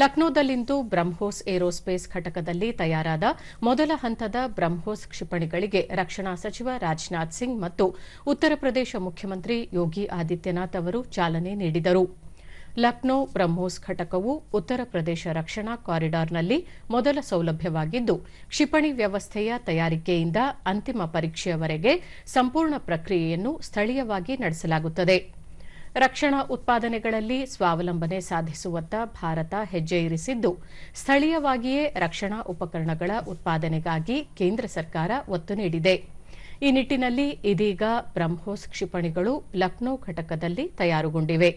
ಲಕ್ನೋದಲ್ಲಿಂದು BrahMos aerospace ಘಟಕದಲ್ಲಿ ತಯಾರಾದ ಮೊದಲ ಹಂತದ ಬ್ರಹ್ಮೋಸ್ ಕ್ಷಿಪಣಿಗಳಿಗೆ ರಕ್ಷಣಾ ಸಚಿವ ರಾಜನಾಥ್ ಸಿಂಗ್ ಮತ್ತು ಉತ್ತರ ಪ್ರದೇಶ ಮುಖ್ಯಮಂತ್ರಿ ಯೋಗಿ ಆದಿತ್ಯನಾಥ್ ಅವರು ಚಾಲನೆ ನೀಡಿದರು. ಲಕ್ನೋ ಬ್ರಹ್ಮೋಸ್ ಘಟಕವು ಉತ್ತರ ಪ್ರದೇಶ ರಕ್ಷಣಾ ಕಾರಿಡಾರ್ನಲ್ಲಿ ಮೊದಲ ಸೌಲಭ್ಯವಾಗಿದ್ದು, ಕ್ಷಿಪಣಿ ವ್ಯವಸ್ಥೆಯ ತಯಾರಿಕೆಯಿಂದ ಅಂತಿಮ ಪರೀಕ್ಷೆಯವರೆಗೆ ಸಂಪೂರ್ಣ ಪ್ರಕ್ರಿಯೆಯನ್ನು ಸ್ಥಳೀಯವಾಗಿ ನಡೆಸಲಾಗುತ್ತದೆ. ರಕ್ಷಣಾ ಉತ್ಪಾದನೆಗಳಲ್ಲಿ ಸ್ವಾವಲಂಬನೆ ಸಾಧಿಸುವತ್ತ ಭಾರತ ಹೆಜ್ಜೆ ಇರಿಸಿದ್ದು, ಸ್ಥಳೀಯವಾಗಿಯೇ ರಕ್ಷಣಾ ಉಪಕರಣಗಳ ಉತ್ಪಾದನೆಗಾಗಿ ಕೇಂದ್ರ ಸರ್ಕಾರ ಒತ್ತು ನೀಡಿದೆ. ಈ ನಿಟ್ಟಿನಲ್ಲಿ ಇದೀಗ ಬ್ರಹ್ಮೋಸ್ ಕ್ಷಿಪಣಿಗಳು ಲಕ್ನೋ ಘಟಕದಲ್ಲಿ ತಯಾರುಗೊಂಡಿವೆ.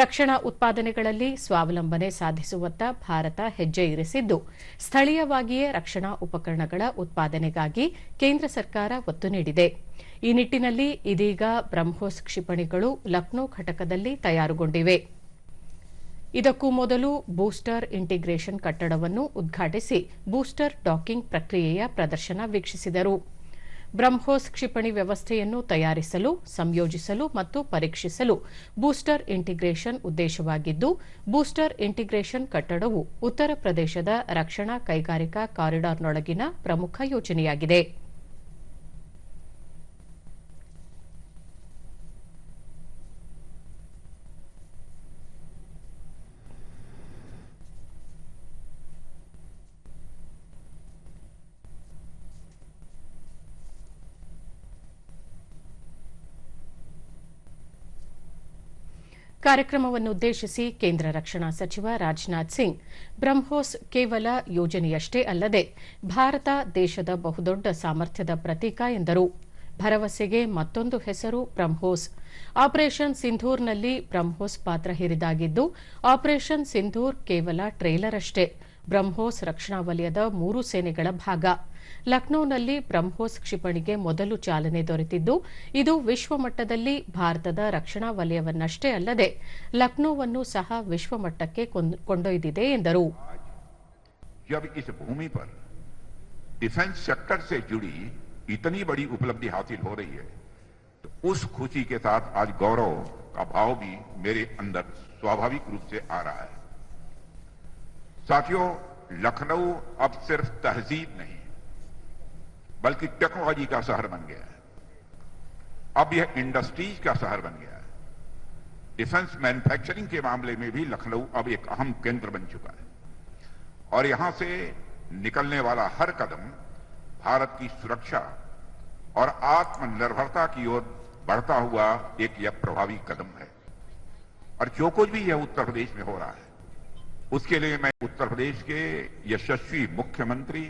ರಕ್ಷಣಾ ಉತ್ಪಾದನೆಗಳಲ್ಲಿ ಸ್ವಾವಲಂಬನೆ ಸಾಧಿಸುವತ್ತ ಭಾರತ ಹೆಜ್ಜೆ ಇರಿಸಿದ್ದು, ಸ್ಥಳೀಯವಾಗಿಯೇ ರಕ್ಷಣಾ ಉಪಕರಣಗಳ ಉತ್ಪಾದನೆಗಾಗಿ ಕೇಂದ್ರ ಸರ್ಕಾರ ಒತ್ತು ನೀಡಿದೆ. ಈ ನಿಟ್ಟಿನಲ್ಲಿ ಇದೀಗ ಬ್ರಹ್ಮೋಸ್ ಕ್ಷಿಪಣಿಗಳು ಲಕ್ನೋ ಘಟಕದಲ್ಲಿ ತಯಾರುಗೊಂಡಿವೆ. ಇದಕ್ಕೂ ಮೊದಲು ಬೂಸ್ಟರ್ ಇಂಟಿಗ್ರೇಷನ್ ಕಟ್ಟಡವನ್ನು ಉದ್ಘಾಟಿಸಿ ಬೂಸ್ಟರ್ ಡಾಕಿಂಗ್ ಪ್ರಕ್ರಿಯೆಯ ಪ್ರದರ್ಶನ ವೀಕ್ಷಿಸಿದರು. ಬ್ರಹ್ಮೋಸ್ ಕ್ಷಿಪಣಿ ವ್ಯವಸ್ಥೆಯನ್ನು ತಯಾರಿಸಲು, ಸಂಯೋಜಿಸಲು ಮತ್ತು ಪರೀಕ್ಷಿಸಲು ಬೂಸ್ಟರ್ ಇಂಟಿಗ್ರೇಷನ್ ಉದ್ದೇಶವಾಗಿದ್ದು, ಬೂಸ್ಟರ್ ಇಂಟಿಗ್ರೇಷನ್ ಕಟ್ಟಡವು ಉತ್ತರ ಪ್ರದೇಶದ ರಕ್ಷಣಾ ಕೈಗಾರಿಕಾ ಕಾರಿಡಾರ್ನೊಳಗಿನ ಪ್ರಮುಖ ಯೋಜನೆಯಾಗಿದೆ. ಕಾರ್ಯಕ್ರಮವನ್ನುದ್ದೇಶಿಸಿ ಕೇಂದ್ರ ರಕ್ಷಣಾ ಸಚಿವ ರಾಜನಾಥ್ ಸಿಂಗ್. ಬ್ರಹ್ಮೋಸ್ ಕೇವಲ ಯೋಜನೆಯಷ್ಟೇ ಅಲ್ಲದೆ ಭಾರತ ದೇಶದ ಬಹುದೊಡ್ಡ ಸಾಮರ್ಥ್ಯದ ಪ್ರತೀಕ ಎಂದರು. ಭರವಸೆಗೆ ಮತ್ತೊಂದು ಹೆಸರು ಬ್ರಹ್ಮೋಸ್. ಆಪರೇಷನ್ ಸಿಂಧೂರ್ನಲ್ಲಿ ಬ್ರಹ್ಮೋಸ್ ಪಾತ್ರ ಹಿರಿದಾಗಿದ್ದು, ಆಪರೇಷನ್ ಸಿಂಧೂರ್ ಕೇವಲ ಟ್ರೇಲರ್ ಅಷ್ಟೇ. ಬ್ರಹ್ಮೋಸ್ ರಕ್ಷಣಾ ವಲಯದ ಮೂರು ಸೇನೆಗಳ ಭಾಗ ಲಕ್ನೋನಲ್ಲಿ ಬ್ರಹ್ಮೋಸ್ ಕ್ಷಿಪಣಿಗೆ ಮೊದಲು ಚಾಲನೆ ದೊರೆತಿದ್ದು ಇದು ವಿಶ್ವಮಟ್ಟದಲ್ಲಿ ಭಾರತದ ರಕ್ಷಣಾ ವಲಯವನ್ನಷ್ಟೇ ಅಲ್ಲದೆ ಲಕ್ನೋವನ್ನು ಸಹ ವಿಶ್ವಮಟ್ಟಕ್ಕೆ ಕೊಂಡೊಯ್ದಿದೆ ಎಂದರು जब इस भूमि पर डिफेंस सेक्टर से जुड़ी इतनी बड़ी उपलब्धि हासिल हो रही है तो उस खुशी के साथ आज गौरव का भाव भी मेरे अंदर स्वाभाविक रूप से आ रहा है साथियों, लखनऊ अब सिर्फ़ तहजीब नहीं, बल्कि टेक्नोलॉजी का शहर बन गया है। अब यह इंडस्ट्रीज़ का शहर बन गया है। डिफेंस मैन्युफैक्चरिंग के मामले में भी लखनऊ अब एक अहम केंद्र बन चुका है। और यहाँ से निकलने वाला हर कदम भारत की सुरक्षा और आत्मनिर्भरता की ओर बढ़ता हुआ एक यह प्रभावी कदम है। और जो कुछ भी यह उत्तर प्रदेश में हो रहा है उसके लिए मैं उत्तर प्रदेश के यशस्वी मुख्यमंत्री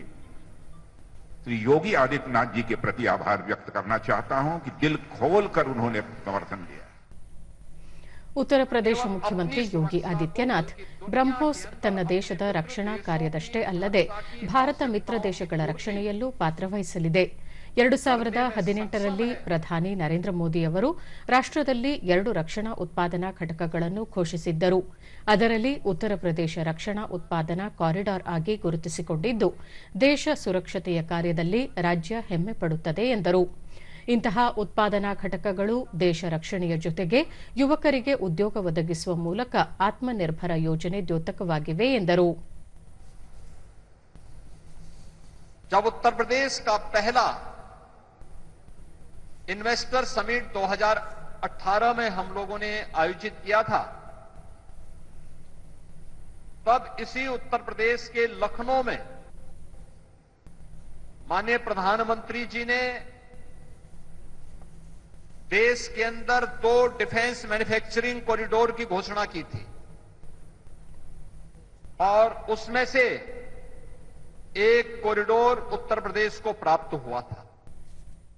श्री योगी आदित्यनाथ जी के प्रति आभार व्यक्त करना चाहता हूं कि दिल खोल कर उन्होंने समर्थन दिया ಉತ್ತರ ಪ್ರದೇಶ ಮುಖ್ಯಮಂತ್ರಿ ಯೋಗಿ ಆದಿತ್ಯನಾಥ್ ಬ್ರಹ್ಮೋಸ್ ತನ್ನ ದೇಶದ ರಕ್ಷಣಾ ಕಾರ್ಯದಷ್ಟೇ ಅಲ್ಲದೆ ಭಾರತ ಮಿತ್ರ ದೇಶಗಳ ರಕ್ಷಣೆಯಲ್ಲೂ ಪಾತ್ರವಹಿಸಲಿದೆ ಎರಡು ಸಾವಿರದ ಹದಿನೆಂಟರಲ್ಲಿ ಪ್ರಧಾನಿ ನರೇಂದ್ರ ಮೋದಿ ಅವರು ರಾಷ್ಟದಲ್ಲಿ ಎರಡು ರಕ್ಷಣಾ ಉತ್ಪಾದನಾ ಘಟಕಗಳನ್ನು ಘೋಷಿಸಿದ್ದರು ಅದರಲ್ಲಿ ಉತ್ತರ ಪ್ರದೇಶ ರಕ್ಷಣಾ ಉತ್ಪಾದನಾ ಕಾರಿಡಾರ್ ಆಗಿ ಗುರುತಿಸಿಕೊಂಡಿದ್ದು ದೇಶ ಸುರಕ್ಷತೆಯ ಕಾರ್ಯದಲ್ಲಿ ರಾಜ್ಯ ಹೆಮ್ಮೆ ಪಡುತ್ತದೆ ಎಂದರು ಇಂತಹ ಉತ್ಪಾದನಾ ಘಟಕಗಳು ದೇಶ ರಕ್ಷಣೆಯ ಜೊತೆಗೆ ಯುವಕರಿಗೆ ಉದ್ಯೋಗ ಒದಗಿಸುವ ಮೂಲಕ ಆತ್ಮನಿರ್ಭರ ಯೋಜನೆ ದ್ಯೋತಕವಾಗಿವೆ ಎಂದರು जब उत्तर प्रदेश का पहला इन्वेस्टर समिट 2018 में हम लोगों ने आयोजित किया था। तब इसी उत्तर प्रदेश के लखनऊ में माननीय प्रधानमंत्री जी ने देश के अंदर दो डिफेंस मैन्युफैक्चरिंग कॉरिडोर की घोषणा की थी और उसमें से एक कॉरिडोर उत्तर प्रदेश को प्राप्त हुआ था।